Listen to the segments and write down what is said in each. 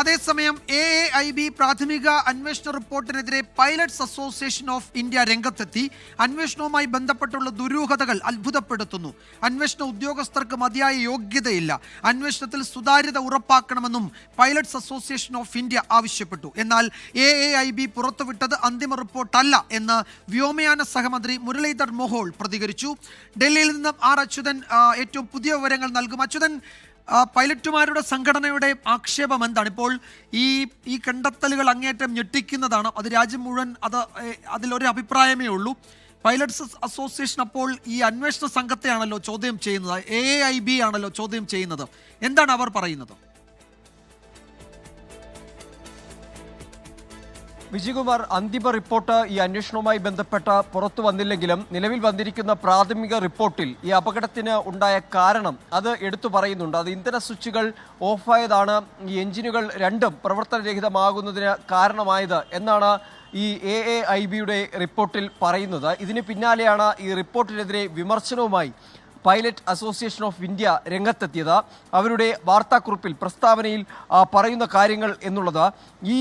അതേസമയം A A I B പ്രാഥമിക അന്വേഷണ റിപ്പോർട്ടിനെതിരെ പൈലറ്റ്സ് അസോസിയേഷൻ ഓഫ് ഇന്ത്യ രംഗത്തെത്തി. അന്വേഷണവുമായി ബന്ധപ്പെട്ടുള്ള ദുരൂഹതകൾ അത്ഭുതപ്പെടുത്തുന്നു. അന്വേഷണ ഉദ്യോഗസ്ഥർക്ക് മതിയായ യോഗ്യതയില്ല. അന്വേഷണത്തിൽ സുതാര്യത ഉറപ്പാക്കണമെന്നും പൈലറ്റ്സ് അസോസിയേഷൻ ഓഫ് ഇന്ത്യ ആവശ്യപ്പെട്ടു. എന്നാൽ എ എ ഐ ബി പുറത്തുവിട്ടത് അന്തിമ റിപ്പോർട്ടല്ല എന്ന് വ്യോമയാന സഹമന്ത്രി മുരളീധർ മോഹോൾ പ്രതികരിച്ചു. ഡൽഹിയിൽ നിന്നും ആർ അച്യുതൻ ഏറ്റവും പുതിയ വിവരങ്ങൾ നൽകും. അച്യുതൻ പൈലറ്റുമാരുടെ സംഘടനയുടെ ആക്ഷേപം എന്താണ്? ഇപ്പോൾ ഈ ഈ കണ്ടെത്തലുകൾ അങ്ങേറ്റം ഞെട്ടിക്കുന്നതാണ്. അത് രാജ്യം മുഴുവൻ അത് അതിലൊരു അഭിപ്രായമേ ഉള്ളൂ. പൈലറ്റ്സ് അസോസിയേഷൻ അപ്പോൾ ഈ അന്വേഷണ സംഘത്തെയാണല്ലോ ചോദ്യം ചെയ്യുന്നത്. എ ഐ ബി ആണല്ലോ ചോദ്യം ചെയ്യുന്നത്. എന്താണ് അവർ പറയുന്നത്? വിജയകുമാർ അന്തിമ റിപ്പോർട്ട് ഈ അന്വേഷണവുമായി ബന്ധപ്പെട്ട പുറത്തു വന്നില്ലെങ്കിലും നിലവിൽ വന്നിരിക്കുന്ന പ്രാഥമിക റിപ്പോർട്ടിൽ ഈ അപകടത്തിന് ഉണ്ടായ കാരണം അത് എടുത്തു പറയുന്നുണ്ട്. അത് ഇന്ധന സ്വിച്ചുകൾ ഓഫായതാണ്. ഈ എഞ്ചിനുകൾ രണ്ടും പ്രവർത്തനരഹിതമാകുന്നതിന് കാരണമായത് എന്നാണ് ഈ എ എ ഐ ബിയുടെ റിപ്പോർട്ടിൽ പറയുന്നത്. ഇതിന് പിന്നാലെയാണ് ഈ റിപ്പോർട്ടിനെതിരെ വിമർശനവുമായി പൈലറ്റ് അസോസിയേഷൻ ഓഫ് ഇന്ത്യ രംഗത്തെത്തിയത്. അവരുടെ വാർത്താക്കുറിപ്പിൽ പ്രസ്താവനയിൽ പറയുന്ന കാര്യങ്ങൾ എന്നുള്ളത് ഈ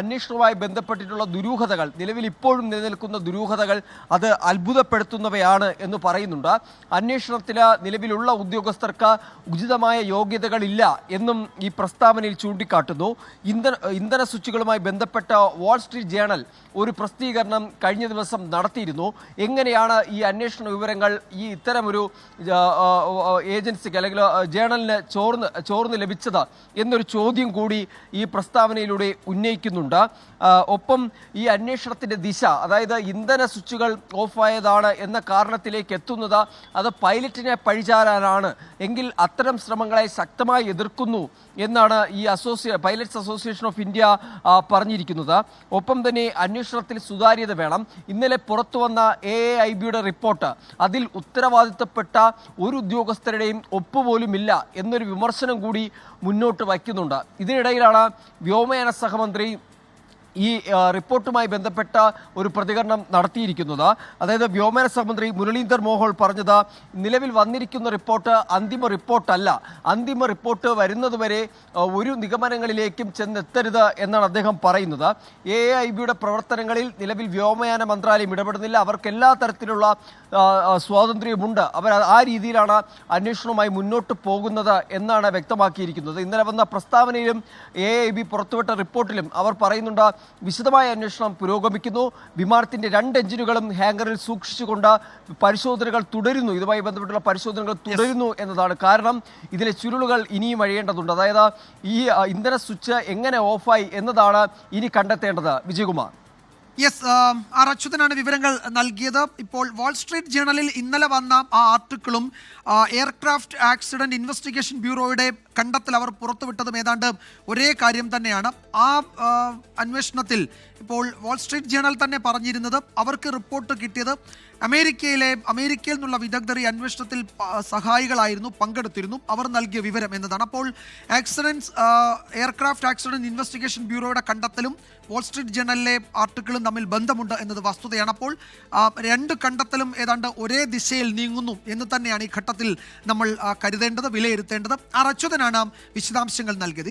അന്വേഷണവുമായി ബന്ധപ്പെട്ടിട്ടുള്ള ദുരൂഹതകൾ നിലവിൽ ഇപ്പോഴും നിലനിൽക്കുന്ന ദുരൂഹതകൾ അത് അത്ഭുതപ്പെടുത്തുന്നവയാണ് എന്ന് പറയുന്നുണ്ട്. അന്വേഷണത്തിന് നിലവിലുള്ള ഉദ്യോഗസ്ഥർക്ക് ഉചിതമായ യോഗ്യതകളില്ല എന്നും ഈ പ്രസ്താവനയിൽ ചൂണ്ടിക്കാട്ടുന്നു. ഇന്ധന ഇന്ധന സ്വിച്ചുകളുമായി ബന്ധപ്പെട്ട വാൾ സ്ട്രീറ്റ് ജേണൽ ഒരു പ്രസിദ്ധീകരണം കഴിഞ്ഞ ദിവസം നടത്തിയിരുന്നു. എങ്ങനെയാണ് ഈ അന്വേഷണ വിവരങ്ങൾ ഈ ഇത്തരമൊരു ഏജൻസിക്ക് അല്ലെങ്കിൽ ജേണലിന് ചോർന്ന് ചോർന്ന് ലഭിച്ചത് എന്നൊരു ചോദ്യം കൂടി ഈ പ്രസ്താവനയിലൂടെ ഉന്നയിക്കുന്നുണ്ട്. ഒപ്പം ഈ അന്വേഷണത്തിന്റെ ദിശ അതായത് ഇന്ധന സ്വിച്ചുകൾ ഓഫായതാണ് എന്ന കാരണത്തിലേക്ക് എത്തുന്നത് അത് പൈലറ്റിനെ പഴിചാരാനാണ് എങ്കിൽ അത്തരം ശ്രമങ്ങളെ ശക്തമായി എതിർക്കുന്നു എന്നാണ് ഈ അസോസിയ പൈലറ്റ്സ് അസോസിയേഷൻ ഓഫ് ഇന്ത്യ പറഞ്ഞിരിക്കുന്നത്. ഒപ്പം തന്നെ അന്വേഷണത്തിൽ സുതാര്യത വേണം. ഇന്നലെ പുറത്തു വന്ന എ ഐ ബിയുടെ റിപ്പോർട്ട് അതിൽ ഉത്തരവാദിത്തപ്പെട്ട ഒരു ഉദ്യോഗസ്ഥരുടെയും ഒപ്പുപോലുമില്ല എന്നൊരു വിമർശനം കൂടി മുന്നോട്ട് വയ്ക്കുന്നുണ്ട്. ഇതിനിടയിലാണ് വ്യോമയാന സഹമന്ത്രി ഈ റിപ്പോർട്ടുമായി ബന്ധപ്പെട്ട ഒരു പ്രതികരണം നടത്തിയിരിക്കുന്നത്. അതായത് വ്യോമയാന സഹമന്ത്രി മുരളീന്ദർ മോഹൾ പറഞ്ഞത് നിലവിൽ വന്നിരിക്കുന്ന റിപ്പോർട്ട് അന്തിമ റിപ്പോർട്ടല്ല. അന്തിമ റിപ്പോർട്ട് വരുന്നതുവരെ ഒരു നിഗമനങ്ങളിലേക്കും ചെന്നെത്തരുത് എന്നാണ് അദ്ദേഹം പറയുന്നത്. എ ഐ ബിയുടെ പ്രവർത്തനങ്ങളിൽ നിലവിൽ വ്യോമയാന മന്ത്രാലയം ഇടപെടുന്നില്ല. അവർക്ക് എല്ലാ തരത്തിലുള്ള സ്വാതന്ത്ര്യമുണ്ട്. അവർ ആ രീതിയിലാണ് അന്വേഷണവുമായി മുന്നോട്ട് പോകുന്നത് എന്നാണ് വ്യക്തമാക്കിയിരിക്കുന്നത്. ഇന്നലെ വന്ന പ്രസ്താവനയിലും എ ഐ ബി പുറത്തുവിട്ട റിപ്പോർട്ടിലും അവർ പറയുന്നുണ്ട് വിശദമായ അന്വേഷണം പുരോഗമിക്കുന്നു. വിമാനത്തിന്റെ രണ്ട് എഞ്ചിനുകളും ഹാങ്കറിൽ സൂക്ഷിച്ചുകൊണ്ട് പരിശോധനകൾ തുടരുന്നു. ഇതുമായി ബന്ധപ്പെട്ടുള്ള പരിശോധനകൾ തുടരുന്നു എന്നതാണ് കാരണം. ഇതിലെ ചുരുളുകൾ ഇനിയും അഴിയേണ്ടതുണ്ട്. അതായത് ഈ ഇന്ധന സ്വിച്ച് എങ്ങനെ ഓഫായി എന്നതാണ് ഇനി കണ്ടെത്തേണ്ടത്. വിജയകുമാർ. യെസ് ആർ അച്യുതനാണ് വിവരങ്ങൾ നൽകിയത്. ഇപ്പോൾ വാൾ സ്ട്രീറ്റ് ജേണലിൽ ഇന്നലെ വന്ന ആ ആർട്ടിക്കിളും എയർക്രാഫ്റ്റ് ആക്സിഡന്റ് ഇൻവെസ്റ്റിഗേഷൻ ബ്യൂറോയുടെ കണ്ടെത്തൽ അവർ പുറത്തുവിട്ടതും ഏതാണ്ട് ഒരേ കാര്യം തന്നെയാണ്. ആ ആ, അന്വേഷണത്തിൽ ഇപ്പോൾ വാൾ സ്ട്രീറ്റ് ജേണൽ തന്നെ പറഞ്ഞിരുന്നത് അവർക്ക് റിപ്പോർട്ട് കിട്ടിയത് അമേരിക്കയിലെ അമേരിക്കയിൽ നിന്നുള്ള വിദഗ്ധർ ഈ അന്വേഷണത്തിൽ സഹായികളായിരുന്നു പങ്കെടുത്തിരുന്നു. അവർ നൽകിയ വിവരം എന്നതാണ്. അപ്പോൾ ആക്സിഡൻസ് എയർക്രാഫ്റ്റ് ആക്സിഡന്റ് ഇൻവെസ്റ്റിഗേഷൻ ബ്യൂറോയുടെ കണ്ടെത്തലും വാൾ സ്ട്രീറ്റ് ജേണലിലെ ആർട്ടിക്കിളും തമ്മിൽ ബന്ധമുണ്ട് എന്നത് വസ്തുതയാണ്. അപ്പോൾ രണ്ട് കണ്ടെത്തലും ഏതാണ്ട് ഒരേ ദിശയിൽ നീങ്ങുന്നു എന്ന് തന്നെയാണ് ഈ ഘട്ടത്തിൽ നമ്മൾ കരുതേണ്ടത് വിലയിരുത്തേണ്ടത്. ആർ അച്യുതനാണ് വിശദാംശങ്ങൾ നൽകിയത്.